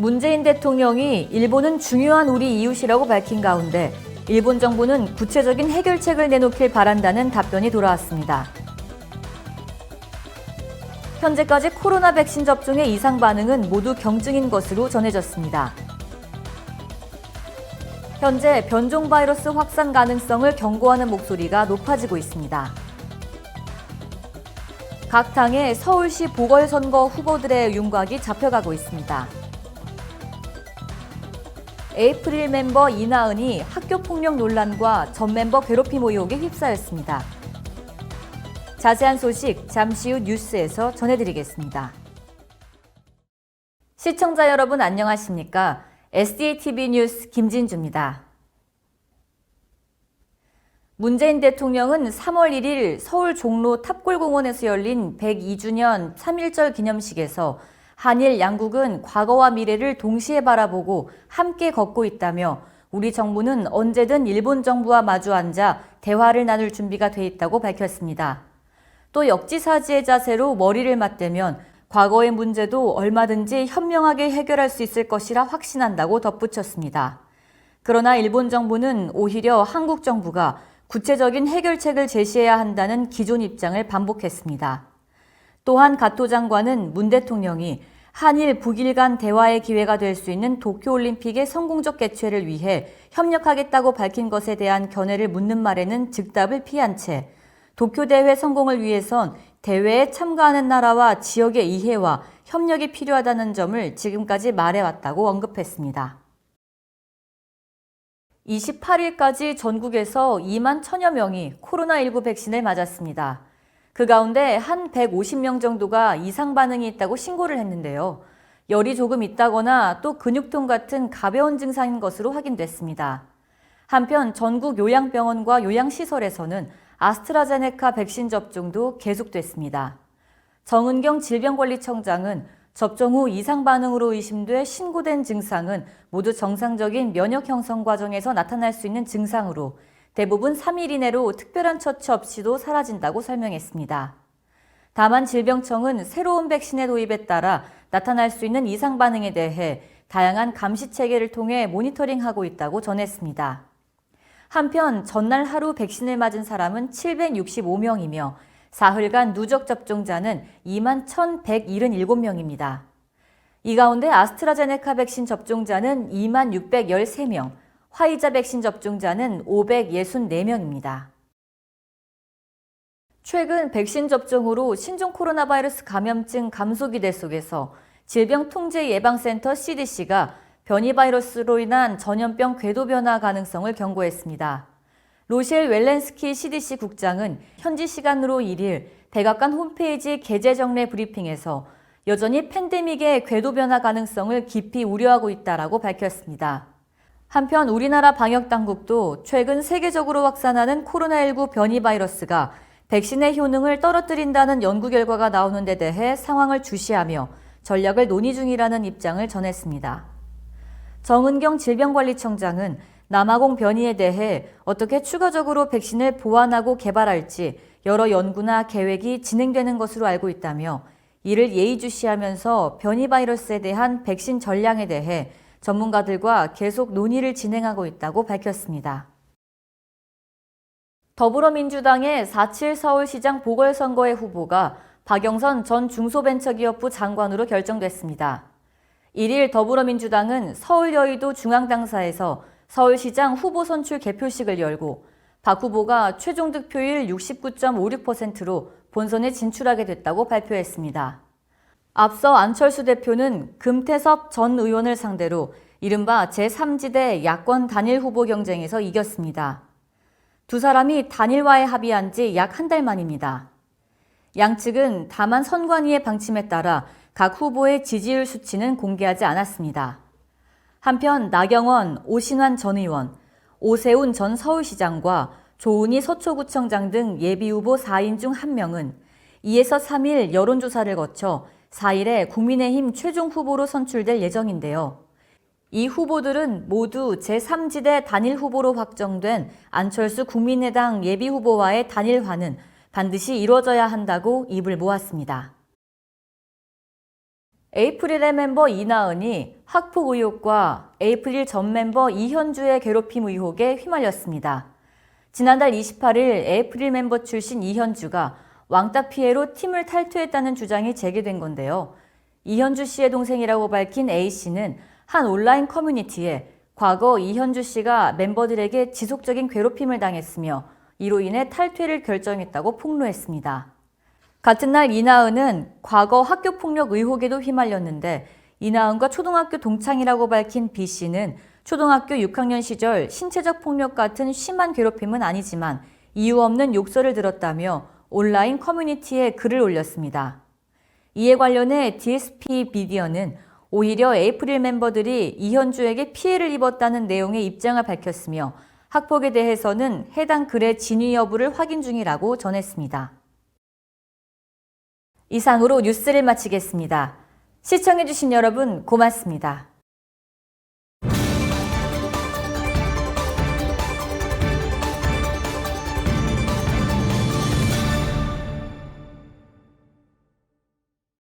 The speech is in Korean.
문재인 대통령이 일본은 중요한 우리 이웃이라고 밝힌 가운데 일본 정부는 구체적인 해결책을 내놓길 바란다는 답변이 돌아왔습니다. 현재까지 코로나 백신 접종의 이상 반응은 모두 경증인 것으로 전해졌습니다. 현재 변종 바이러스 확산 가능성을 경고하는 목소리가 높아지고 있습니다. 각 당의 서울시 보궐선거 후보들의 윤곽이 잡혀가고 있습니다. 에이프릴 멤버 이나은이 학교 폭력 논란과 전 멤버 괴롭힘 의혹에 휩싸였습니다. 자세한 소식 잠시 후 뉴스에서 전해드리겠습니다. 시청자 여러분 안녕하십니까? SDTV 뉴스 김진주입니다. 문재인 대통령은 3월 1일 서울 종로 탑골공원에서 열린 102주년 3.1절 기념식에서 한일 양국은 과거와 미래를 동시에 바라보고 함께 걷고 있다며 우리 정부는 언제든 일본 정부와 마주 앉아 대화를 나눌 준비가 돼 있다고 밝혔습니다. 또 역지사지의 자세로 머리를 맞대면 과거의 문제도 얼마든지 현명하게 해결할 수 있을 것이라 확신한다고 덧붙였습니다. 그러나 일본 정부는 오히려 한국 정부가 구체적인 해결책을 제시해야 한다는 기존 입장을 반복했습니다. 또한 가토 장관은 문 대통령이 한일 북일 간 대화의 기회가 될 수 있는 도쿄올림픽의 성공적 개최를 위해 협력하겠다고 밝힌 것에 대한 견해를 묻는 말에는 즉답을 피한 채 도쿄대회 성공을 위해선 대회에 참가하는 나라와 지역의 이해와 협력이 필요하다는 점을 지금까지 말해왔다고 언급했습니다. 28일까지 전국에서 2만 천여 명이 코로나19 백신을 맞았습니다. 그 가운데 한 150명 정도가 이상 반응이 있다고 신고를 했는데요. 열이 조금 있다거나 또 근육통 같은 가벼운 증상인 것으로 확인됐습니다. 한편 전국 요양병원과 요양시설에서는 아스트라제네카 백신 접종도 계속됐습니다. 정은경 질병관리청장은 접종 후 이상 반응으로 의심돼 신고된 증상은 모두 정상적인 면역 형성 과정에서 나타날 수 있는 증상으로 대부분 3일 이내로 특별한 처치 없이도 사라진다고 설명했습니다. 다만 질병청은 새로운 백신의 도입에 따라 나타날 수 있는 이상 반응에 대해 다양한 감시 체계를 통해 모니터링하고 있다고 전했습니다. 한편 전날 하루 백신을 맞은 사람은 765명이며 사흘간 누적 접종자는 2만 1,177명입니다. 이 가운데 아스트라제네카 백신 접종자는 2만 613명, 화이자 백신 접종자는 564명입니다. 최근 백신 접종으로 신종 코로나 바이러스 감염증 감소 기대 속에서 질병통제예방센터 CDC가 변이 바이러스로 인한 전염병 궤도 변화 가능성을 경고했습니다. 로셸 웰렌스키 CDC 국장은 현지 시간으로 1일 백악관 홈페이지 게재 정례 브리핑에서 여전히 팬데믹의 궤도 변화 가능성을 깊이 우려하고 있다라고 밝혔습니다. 한편 우리나라 방역 당국도 최근 세계적으로 확산하는 코로나19 변이 바이러스가 백신의 효능을 떨어뜨린다는 연구 결과가 나오는 데 대해 상황을 주시하며 전략을 논의 중이라는 입장을 전했습니다. 정은경 질병관리청장은 남아공 변이에 대해 어떻게 추가적으로 백신을 보완하고 개발할지 여러 연구나 계획이 진행되는 것으로 알고 있다며 이를 예의주시하면서 변이 바이러스에 대한 백신 전량에 대해 전문가들과 계속 논의를 진행하고 있다고 밝혔습니다. 더불어민주당의 4.7 서울시장 보궐선거의 후보가 박영선 전 중소벤처기업부 장관으로 결정됐습니다. 1일 더불어민주당은 서울 여의도 중앙당사에서 서울시장 후보 선출 개표식을 열고 박 후보가 최종 득표율 69.56%로 본선에 진출하게 됐다고 발표했습니다. 앞서 안철수 대표는 금태섭 전 의원을 상대로 이른바 제3지대 야권 단일 후보 경쟁에서 이겼습니다. 두 사람이 단일화에 합의한 지 약 한 달 만입니다. 양측은 다만 선관위의 방침에 따라 각 후보의 지지율 수치는 공개하지 않았습니다. 한편 나경원, 오신환 전 의원, 오세훈 전 서울시장과 조은희 서초구청장 등 예비후보 4인 중 1명은 2에서 3일 여론조사를 거쳐 4일에 국민의힘 최종 후보로 선출될 예정인데요. 이 후보들은 모두 제3지대 단일 후보로 확정된 안철수 국민의당 예비 후보와의 단일화는 반드시 이루어져야 한다고 입을 모았습니다. 에이프릴의 멤버 이나은이 학폭 의혹과 에이프릴 전 멤버 이현주의 괴롭힘 의혹에 휘말렸습니다. 지난달 28일 에이프릴 멤버 출신 이현주가 왕따 피해로 팀을 탈퇴했다는 주장이 제기된 건데요. 이현주 씨의 동생이라고 밝힌 A 씨는 한 온라인 커뮤니티에 과거 이현주 씨가 멤버들에게 지속적인 괴롭힘을 당했으며 이로 인해 탈퇴를 결정했다고 폭로했습니다. 같은 날 이나은은 과거 학교 폭력 의혹에도 휘말렸는데 이나은과 초등학교 동창이라고 밝힌 B 씨는 초등학교 6학년 시절 신체적 폭력 같은 심한 괴롭힘은 아니지만 이유 없는 욕설을 들었다며 온라인 커뮤니티에 글을 올렸습니다. 이에 관련해 DSP 미디어는 오히려 에이프릴 멤버들이 이현주에게 피해를 입었다는 내용의 입장을 밝혔으며 학폭에 대해서는 해당 글의 진위 여부를 확인 중이라고 전했습니다. 이상으로 뉴스를 마치겠습니다. 시청해주신 여러분 고맙습니다.